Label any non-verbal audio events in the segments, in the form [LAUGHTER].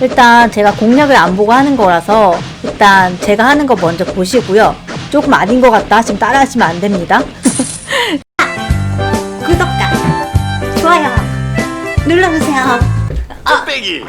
일단 제가 공략을 안 보고 하는 거라서 일단 제가 하는 거 먼저 보시고요. 조금 아닌 것 같다 하시면 따라 하시면 안 됩니다. [LAUGHS] 구독과 좋아요 눌러주세요. 뚝배기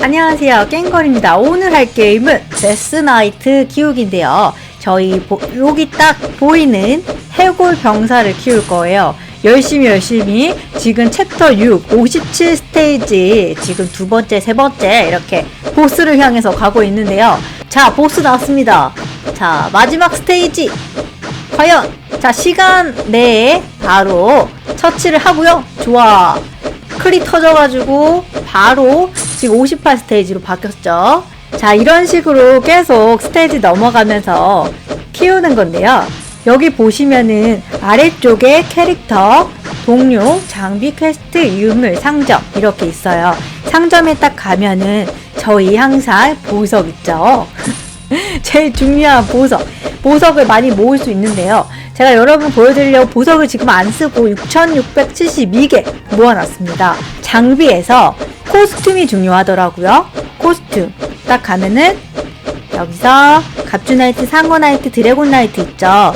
안녕하세요. 깽걸입니다. 오늘 할 게임은 데스나이트 키우기인데요. 저희 보- 여기 딱 보이는 해골 병사를 키울 거예요. 열심히 열심히 지금 챕터 6 57 스테이지 지금 두 번째 세 번째 이렇게 보스를 향해서 가고 있는데요. 자 보스 나왔습니다. 자 마지막 스테이지 과연 자 시간 내에 바로 처치를 하고요. 좋아. 클이 터져가지고 바로 지금 58 스테이지로 바뀌었죠. 자 이런 식으로 계속 스테이지 넘어가면서 키우는 건데요. 여기 보시면은 아래쪽에 캐릭터, 동료, 장비 퀘스트, 유물, 상점 이렇게 있어요. 상점에 딱 가면은 저희 항상 보석 있죠. [LAUGHS] 제일 중요한 보석. 보석을 많이 모을 수 있는데요. 제가 여러분 보여드리려고 보석을 지금 안 쓰고 6672개 모아놨습니다. 장비에서 코스튬이 중요하더라고요. 코스튬. 딱 가면은 여기서 갑주 나이트, 상어 나이트, 드래곤 나이트 있죠.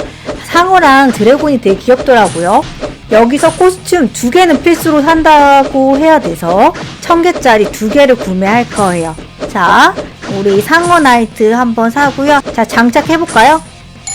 상어랑 드래곤이 되게 귀엽더라고요. 여기서 코스튬 두 개는 필수로 산다고 해야 돼서 천 개짜리 두 개를 구매할 거예요. 자, 우리 상어 나이트 한번 사고요. 자, 장착해 볼까요?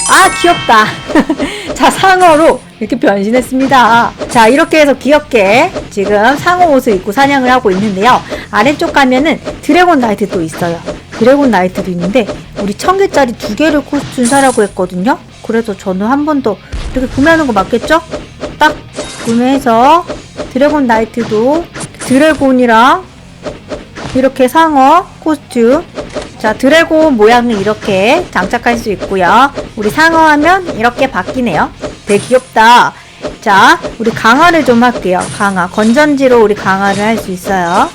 아, 귀엽다. [LAUGHS] 자, 상어로 이렇게 변신했습니다. 자, 이렇게 해서 귀엽게 지금 상어 옷을 입고 사냥을 하고 있는데요. 아래쪽 가면은 드래곤 나이트 또 있어요. 드래곤 나이트도 있는데, 우리 천 개짜리 두 개를 코스튬 사라고 했거든요. 그래서 저는 한 번 더 이렇게 구매하는 거 맞겠죠? 딱 구매해서 드래곤 나이트도 드래곤이랑 이렇게 상어 코스튬. 자 드래곤 모양은 이렇게 장착할 수 있고요. 우리 상어 하면 이렇게 바뀌네요. 되게 귀엽다. 자 우리 강화를 좀 할게요. 강화. 건전지로 우리 강화를 할 수 있어요.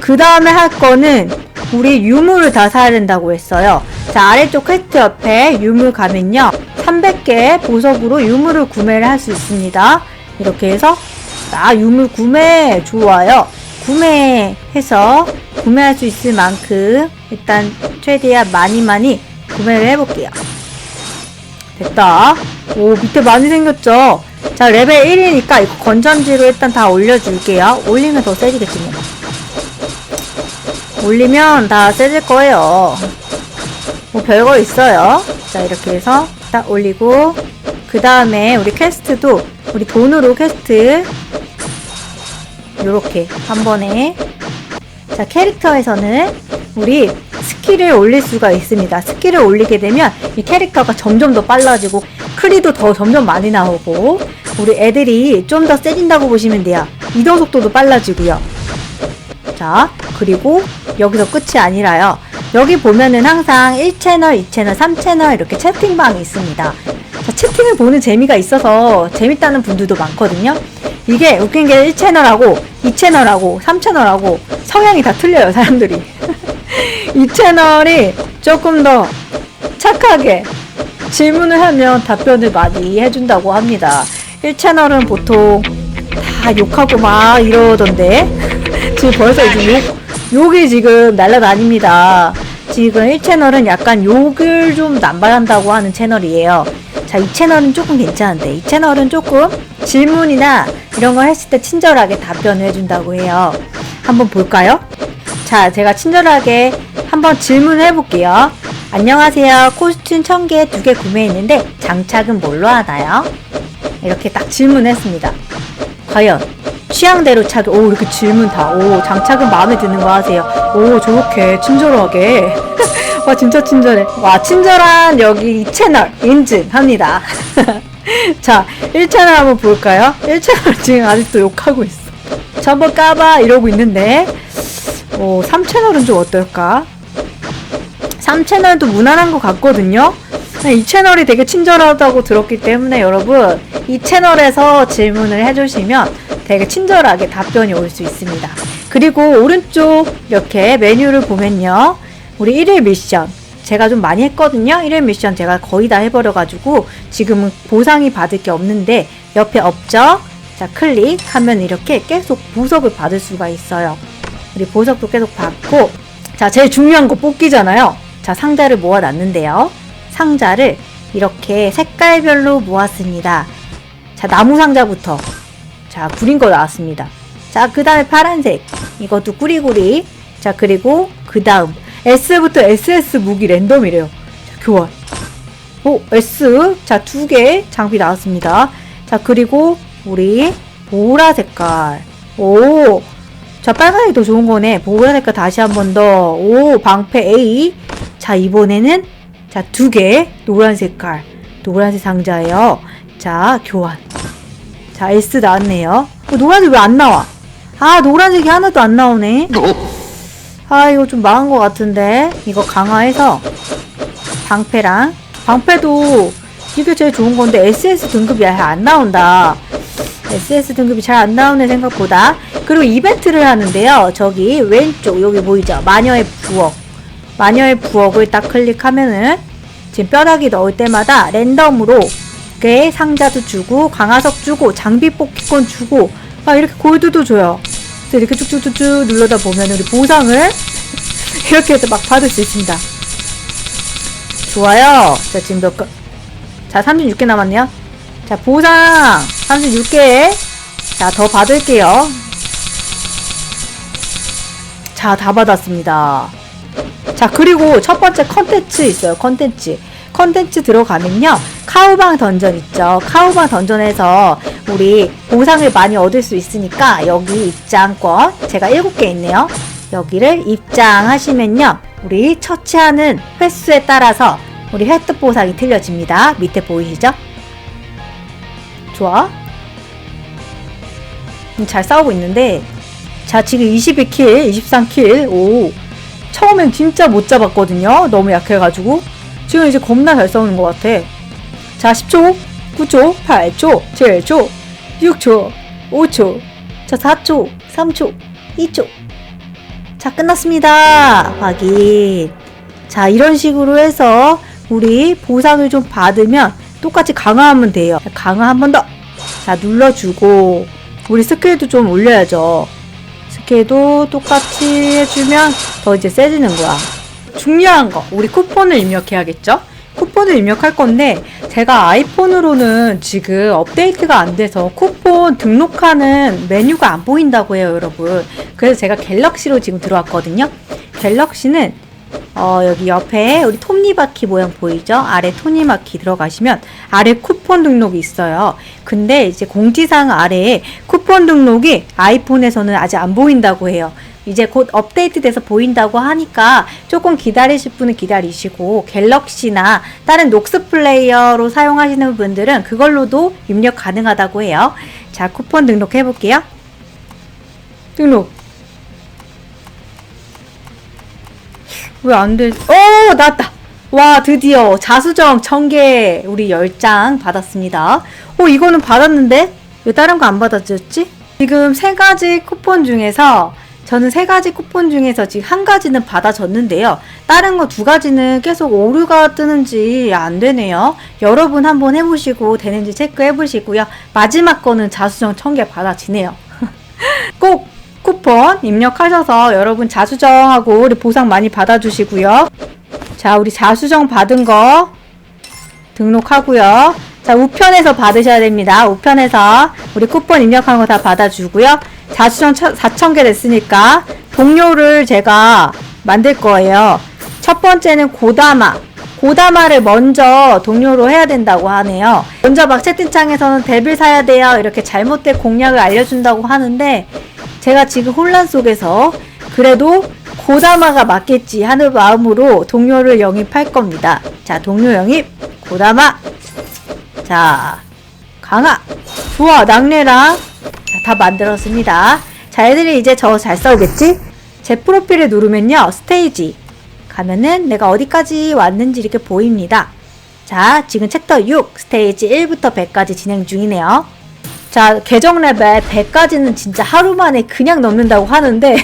그 다음에 할 거는 우리 유물을 다 사야 된다고 했어요. 자 아래쪽 퀘스트 옆에 유물 가면요 300개 보석으로 유물을 구매를 할 수 있습니다. 이렇게 해서 아 유물 구매 좋아요. 구매해서 구매할 수 있을 만큼 일단 최대한 많이 많이 구매를 해볼게요. 됐다. 오 밑에 많이 생겼죠? 자 레벨 1이니까 이거 건전지로 일단 다 올려줄게요. 올리면 더 세지겠지 뭐 올리면 다 세질 거예요. 뭐 별거 있어요. 자 이렇게 해서 딱 올리고 그 다음에 우리 퀘스트도 우리 돈으로 퀘스트 요렇게 한 번에. 자 캐릭터에서는 우리 스킬을 올릴 수가 있습니다. 스킬을 올리게 되면 이 캐릭터가 점점 더 빨라지고 크리도 더 점점 많이 나오고 우리 애들이 좀 더 세진다고 보시면 돼요. 이동 속도도 빨라지고요. 자 그리고 여기서 끝이 아니라요 여기 보면은 항상 1채널, 2채널, 3채널 이렇게 채팅방이 있습니다. 자, 채팅을 보는 재미가 있어서 재밌다는 분들도 많거든요. 이게 웃긴 게 1채널하고 2채널하고 3채널하고 성향이 다 틀려요 사람들이. [LAUGHS] 이 채널이 조금 더 착하게 질문을 하면 답변을 많이 해준다고 합니다. 1채널은 보통 다 욕하고 막 이러던데? [LAUGHS] 지금 벌써 이제 욕, 욕이 지금 날라다닙니다 지금 1채널은 약간 욕을 좀 남발한다고 하는 채널이에요 자, 이 채널은 조금 괜찮은데, 이 채널은 조금 질문이나 이런 걸 했을 때 친절하게 답변을 해준다고 해요. 한번 볼까요? 자, 제가 친절하게 한번 질문을 해볼게요. 안녕하세요. 코스튬 1000개, 2개 구매했는데, 장착은 뭘로 하나요? 이렇게 딱 질문했습니다. 과연, 취향대로 차기, 오, 이렇게 질문 다, 오, 장착은 마음에 드는 거 하세요. 오, 저렇게 친절하게. [LAUGHS] 와 진짜 친절해. 와 친절한 여기 이 채널 인증합니다. [LAUGHS] 자 1채널 한번 볼까요? 1채널 지금 아직도 욕하고 있어. 저 한번 까봐. 이러고 있는데. 오 3채널은 좀 어떨까? 3채널도 무난한 것 같거든요 이 채널이 되게 친절하다고 들었기 때문에 여러분 이 채널에서 질문을 해주시면 되게 친절하게 답변이 올 수 있습니다 그리고 오른쪽 이렇게 메뉴를 보면요 우리 1일 미션 제가 좀 많이 했거든요. 1일 미션 제가 거의 다 해버려가지고 지금은 보상이 받을 게 없는데 옆에 없죠? 자 클릭하면 이렇게 계속 보석을 받을 수가 있어요. 우리 보석도 계속 받고 자, 제일 중요한 거 뽑기잖아요. 자, 상자를 모아놨는데요. 상자를 이렇게 색깔별로 모았습니다. 자, 나무 상자부터. 자, 구린 거 나왔습니다. 자, 그 다음에 파란색. 이것도 꾸리꾸리. 자, 그리고 그 다음. S부터 SS 무기 랜덤이래요. 자, 교환. 오, S. 자, 두 개 장비 나왔습니다. 자, 그리고 우리 보라 색깔. 오. 자, 빨간색이 더 좋은 거네. 보라 색깔 다시 한 번 더. 오, 방패 A. 자, 이번에는 자, 두 개. 노란 색깔. 노란색 상자예요. 자, 교환. 자, S 나왔네요. 어, 노란색 왜 안 나와? 아, 노란색이 하나도 안 나오네. 아, 이거 좀 망한 것 같은데. 이거 강화해서 방패랑 방패도 이게 제일 좋은 건데 SS 등급이 아예 안 나온다. SS 등급이 잘 안 나오네 생각보다. 그리고 이벤트를 하는데요. 저기 왼쪽 여기 보이죠? 마녀의 부엌. 마녀의 부엌을 딱 클릭하면은 지금 뼈다귀 넣을 때마다 랜덤으로 꽤 상자도 주고 강화석 주고 장비 뽑기권 주고 막 이렇게 골드도 줘요. 그래서 이렇게 쭉쭉쭉쭉 눌러다 보면 우리 보상을 [LAUGHS] 이렇게 해서 막 받을 수 있습니다. 좋아요. 자, 지금 몇 건? 자, 36개 남았네요. 자, 보상 36개. 자, 더 받을게요. 자, 다 받았습니다. 자, 그리고 첫 번째 컨텐츠 있어요. 컨텐츠. 컨텐츠 들어가면요. 카우방 던전 있죠. 카우방 던전에서 우리 보상을 많이 얻을 수 있으니까 여기 입장권 제가 7개 있네요. 여기를 입장하시면요. 우리 처치하는 횟수에 따라서 우리 획득 보상이 틀려집니다. 밑에 보이시죠? 좋아. 음, 잘 싸우고 있는데 자 지금 22킬, 23킬. 오. 처음엔 진짜 못 잡았거든요. 너무 약해가지고. 지금 이제 겁나 잘 싸우는 것 같아. 자, 10초, 9초, 8초, 7초, 6초, 5초, 자, 4초, 3초, 2초. 자, 끝났습니다. 확인. 자, 이런 식으로 해서 우리 보상을 좀 받으면 똑같이 강화하면 돼요. 강화 한 번 더. 자, 눌러주고, 우리 스킬도 좀 올려야죠. 스킬도 똑같이 해주면 더 이제 세지는 거야. 중요한 거, 우리 쿠폰을 입력해야겠죠? 쿠폰을 입력할 건데, 제가 아이폰으로는 지금 업데이트가 안 돼서 쿠폰 등록하는 메뉴가 안 보인다고 해요, 여러분. 그래서 제가 갤럭시로 지금 들어왔거든요. 갤럭시는 어, 여기 옆에 우리 톱니바퀴 모양 보이죠? 아래 톱니바퀴 들어가시면 아래 쿠폰 등록이 있어요. 근데 이제 공지사항 아래에 쿠폰 등록이 아이폰에서는 아직 안 보인다고 해요. 이제 곧 업데이트 돼서 보인다고 하니까 조금 기다리실 분은 기다리시고 갤럭시나 다른 녹스 플레이어로 사용하시는 분들은 그걸로도 입력 가능하다고 해요. 자, 쿠폰 등록해 볼게요. 등록. 왜 안 돼? 오, 나왔다. 와, 드디어 자수정 1000개 우리 10장 받았습니다. 오, 이거는 받았는데? 왜 다른 거 안 받았지? 지금 세 가지 쿠폰 중에서 저는 세 가지 쿠폰 중에서 지금 한 가지는 받아줬는데요. 다른 거 두 가지는 계속 오류가 뜨는지 안 되네요. 여러분 한번 해보시고 되는지 체크해 보시고요. 마지막 거는 자수정 1000개 받아지네요. [LAUGHS] 꼭 쿠폰 입력하셔서 여러분 자수정하고 우리 보상 많이 받아주시고요. 자, 우리 자수정 받은 거 등록하고요. 자, 우편에서 받으셔야 됩니다. 우편에서 우리 쿠폰 입력한 거 다 받아주고요. 자수정 4,000개 됐으니까 동료를 제가 만들 거예요. 첫 번째는 고다마. 고다마를 먼저 동료로 해야 된다고 하네요. 먼저 막 채팅창에서는 데빌 사야 돼요. 이렇게 잘못된 공략을 알려준다고 하는데 제가 지금 혼란 속에서 그래도 고다마가 맞겠지 하는 마음으로 동료를 영입할 겁니다. 자, 동료 영입, 고다마. 자, 강아. 좋아, 낙뢰랑. 자, 다 만들었습니다. 자, 애들이 이제 저 잘 싸우겠지? 제 프로필을 누르면요, 스테이지. 가면은 내가 어디까지 왔는지 이렇게 보입니다. 자, 지금 챕터 6, 스테이지 1부터 100까지 진행 중이네요. 자, 계정 레벨 100까지는 진짜 하루 만에 그냥 넘는다고 하는데,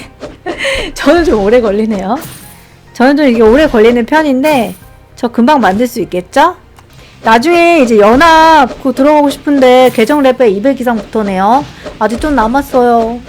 [LAUGHS] 저는 좀 오래 걸리네요. 저는 좀 이게 오래 걸리는 편인데, 저 금방 만들 수 있겠죠? 나중에 이제 연합 그거 들어가고 싶은데, 계정 레벨 200 이상부터네요. 아직 좀 남았어요.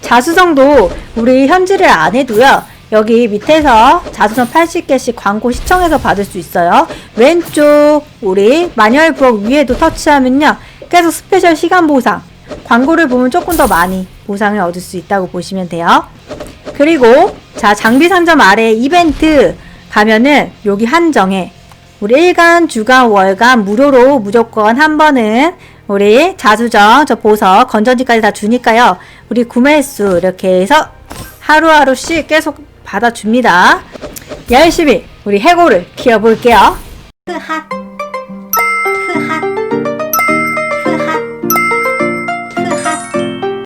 자수성도 우리 현질을 안 해도요. 여기 밑에서 자수성 80개씩 광고 시청해서 받을 수 있어요. 왼쪽 우리 마녀의 부엌 위에도 터치하면요. 계속 스페셜 시간 보상. 광고를 보면 조금 더 많이 보상을 얻을 수 있다고 보시면 돼요. 그리고 자 장비 상점 아래 이벤트 가면은 여기 한정에 우리 일간, 주간, 월간 무료로 무조건 한 번은 우리 자수정, 저 보석, 건전지까지 다 주니까요. 우리 구매수 이렇게 해서 하루하루씩 계속 받아줍니다. 열심히 우리 해골을 키워볼게요. 흐핫. 흐핫.